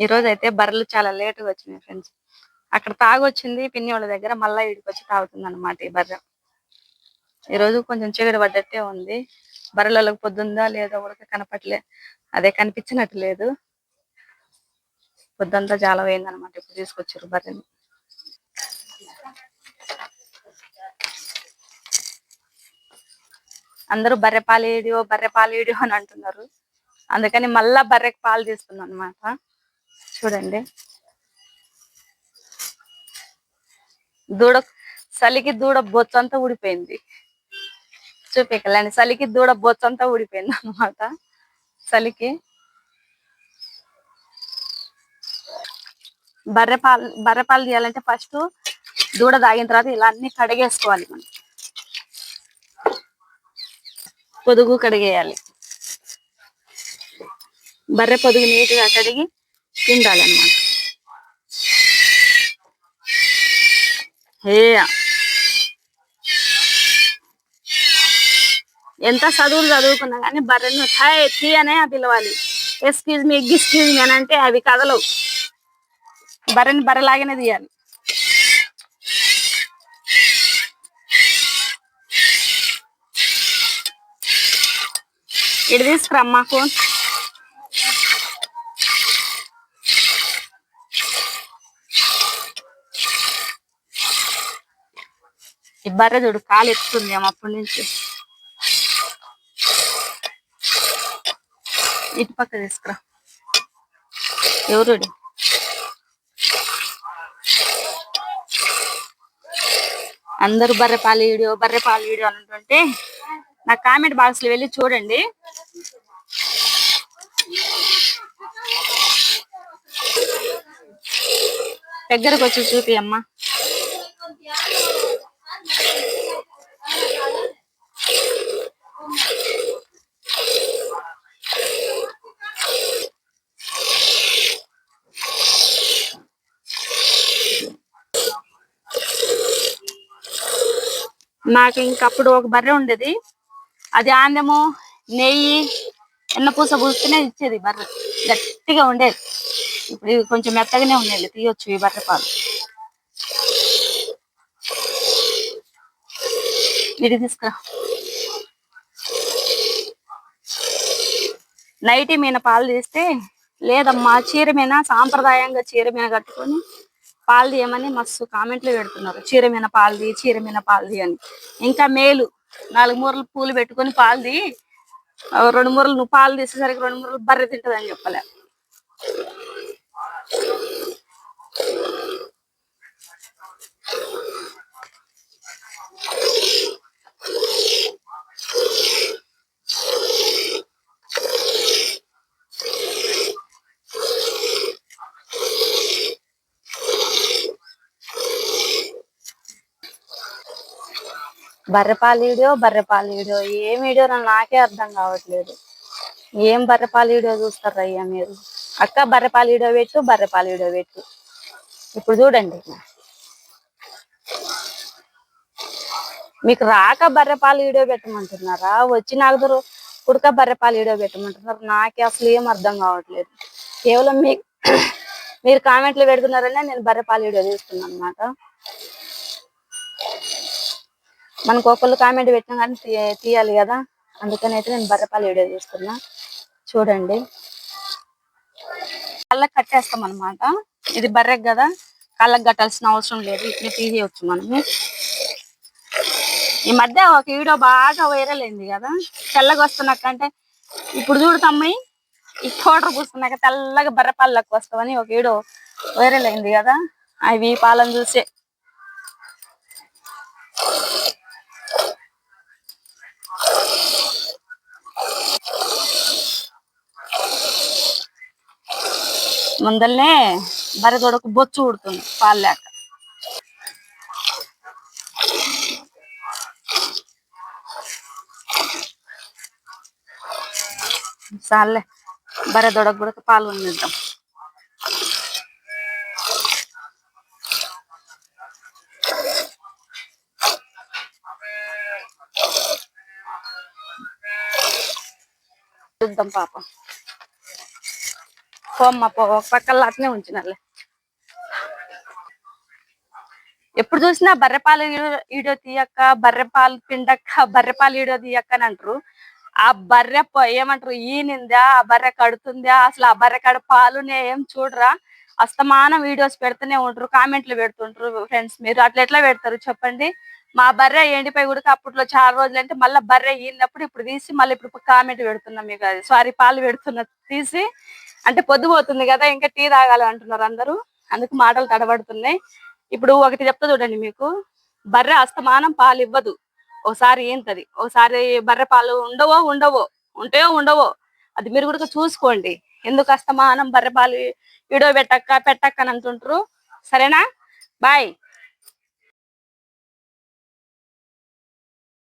ఈ రోజు అయితే బర్రెలు చాలా లేటుగా వచ్చినాయి ఫ్రెండ్స్ అక్కడ తాగొచ్చింది పిన్ని వాళ్ళ దగ్గర మళ్ళా ఇడికొచ్చి తాగుతుంది అనమాట ఈ బర్రె. ఈ రోజు కొంచెం చీకటి పడ్డట్టే ఉంది. బర్రెలకు పొద్దుందా లేదా కూడా కనపట్లే అదే కనిపించినట్టు లేదు. పొద్దంతా చాలా పోయిందనమాట ఇప్పుడు తీసుకొచ్చారు బర్రెని. అందరూ బర్రె పాలు ఏడియో బర్రె పాలు ఏడియో అని అంటున్నారు. అందుకని మళ్ళా బర్రెకి పాలు తీసుకున్నాం అనమాట చూడండి. దూడ చలికి దూడ బొచ్చంతా ఊడిపోయింది. చూపించలేండి చలికి దూడ బొచ్చంతా ఊడిపోయింది అనమాట చలికి. బర్రె పాలు బర్రె పాలు తీయాలంటే ఫస్ట్ దూడ తాగిన తర్వాత ఇలా అన్ని కడిగేసుకోవాలి మనం. పొదుగు కడిగేయాలి. బర్రె పొదుగు నీట్గా కడిగి పిండాలి హే. ఎంత చదువులు చదువుకున్నా కానీ బర్రెను హాయ్ తీ అనే పిలవాలి. ఎక్స్క్యూజ్ మీ ఎగ్స్క్యూజ్ మీ అని అంటే అవి కదలవు. బర్రెని బర్రెలాగానే తీయాలి. ఇది తీసుకురమ్మా ఫోన్. ఈ బర్రె చూడు కాలు ఎత్తుంది ఏమో అప్పటి నుంచి. ఇటు పక్క తీసుకురా. ఎవరు అందరూ బర్రె పాలు వీడియో బర్రె పాలు వీడియో అని అంటుంటే నా కామెంట్ బాక్స్లో వెళ్ళి చూడండి. దగ్గరకు వచ్చి చూపి అమ్మా నాకు ఇంకప్పుడు ఒక బర్రె ఉండేది. అది ఆందము నెయ్యి ఎన్న పూస పూస్తూనే ఇచ్చేది బర్రె. గట్టిగా ఉండేది. ఇప్పుడు ఇవి కొంచెం మెత్తగానే ఉండేది. తీయొచ్చు ఈ బర్రె పాలు. ఇది తీసుకురా. నైట్ మీద పాలు తీస్తే లేదమ్మా చీర మీద సాంప్రదాయంగా చీర మీద కట్టుకొని పాలు తీయమని మస్తు కామెంట్లు పెడుతున్నారు. చీర మీద చీరమైన చీర మీద అని. ఇంకా మేలు. నాలుగు మూరలు పూలు పెట్టుకొని పాలది రెండు మూరలు నువ్వు పాలు తీసేసరికి రెండు మూరలు బర్రె తింటది అని చెప్పలే. బర్రెపాలు వీడియో బర్రెపాలు వీడియో ఏం వీడియో నాకే అర్థం కావట్లేదు. ఏం బర్రెపాలు వీడియో చూస్తారు అయ్యా మీరు? అక్క బర్రెపాలు పెట్టు బర్రెపాలు పెట్టు. ఇప్పుడు చూడండి. మీకు రాక బర్రెపాలు వీడియో పెట్టమంటున్నారా? వచ్చి నాకు దొరు కుడక బర్రెపాలు వీడియో పెట్టమంటున్నారు. నాకే అసలు ఏం అర్థం కావట్లేదు. కేవలం మీ మీరు కామెంట్లు పెడుతున్నారనే నేను బర్రెపాలు వీడియో తీస్తున్నాను అనమాట మనకు ఒకళ్ళు కామెంట్ పెట్టినా కానీ తీ- తీయాలి కదా. అందుకని అయితే నేను బర్రెపాలు వీడియో చేస్తున్నా. చూడండి. కళ్ళకి కట్టేస్తాం అనమాట ఇది బర్రెకి కదా. కళ్ళకి కట్టాల్సిన అవసరం లేదు. ఇట్లా తీసేయచ్చు మనము. ఈ మధ్య ఒక వీడియో బాగా వైరల్ అయింది కదా. తెల్లగా వస్తున్నాక అంటే ఇప్పుడు చూడు ఈ పౌడర్ పూసుకున్నాక తెల్లగా బర్రెపాలకు వస్తామని ఒక వీడియో వైరల్ అయింది కదా. అవి పాలను చూసే ముందల్నే బరదొడకు బొచ్చు ఉడుతుంది పాలు లేక చాలే బరదొడకు కూడా పాలు ఉండిద్దాం చూద్దాం పాపం. పోమ్మ పో ఒక పక్కల అట్నే ఎప్పుడు చూసినా బర్రెపాలు ఈడో- తీయక్క బర్రెపాలు పిండక్క బర్రెపాలు ఈడో తీయక్క అని అంటారు. ఆ బర్రె ప- ఏమంటారు? ఈనిందా ఆ బర్రె కడుతుందా? అసలు ఆ బర్రె కడ పాలునే ఏం చూడరా? అస్తమానం వీడియోస్ పెడుతూనే ఉంటారు కామెంట్లు పెడుతుంటారు ఫ్రెండ్స్ మీరు. అట్లా ఎట్లా పెడతారు చెప్పండి? మా బర్రె ఎండిపోయి కూడా అప్పట్లో చాలా రోజులు అంటే మళ్ళీ బర్రె ఈనప్పుడు ఇప్పుడు తీసి మళ్ళీ ఇప్పుడు కామెంట్ పెడుతున్నాం మీకు అది. సారీ పాలు పెడుతున్నా తీసి అంటే పొద్దుపోతుంది కదా ఇంకా టీ తాగాలి అంటున్నారు అందరూ. అందుకు మాటలు తడబడుతున్నాయి. ఇప్పుడు ఒకటి చెప్తా చూడండి మీకు. బర్రె అస్తమానం పాలు ఇవ్వదు. ఒకసారి ఏంటది? ఒకసారి బర్రె పాలు ఉండవో ఉండవో ఉంటాయో ఉండవో. అది మీరు కూడా చూసుకోండి. ఎందుకు అస్తమానం బర్రె పాలు ఇడో పెట్టక్క పెట్టక్క అని అంటుంటారు. సరేనా? బాయ్.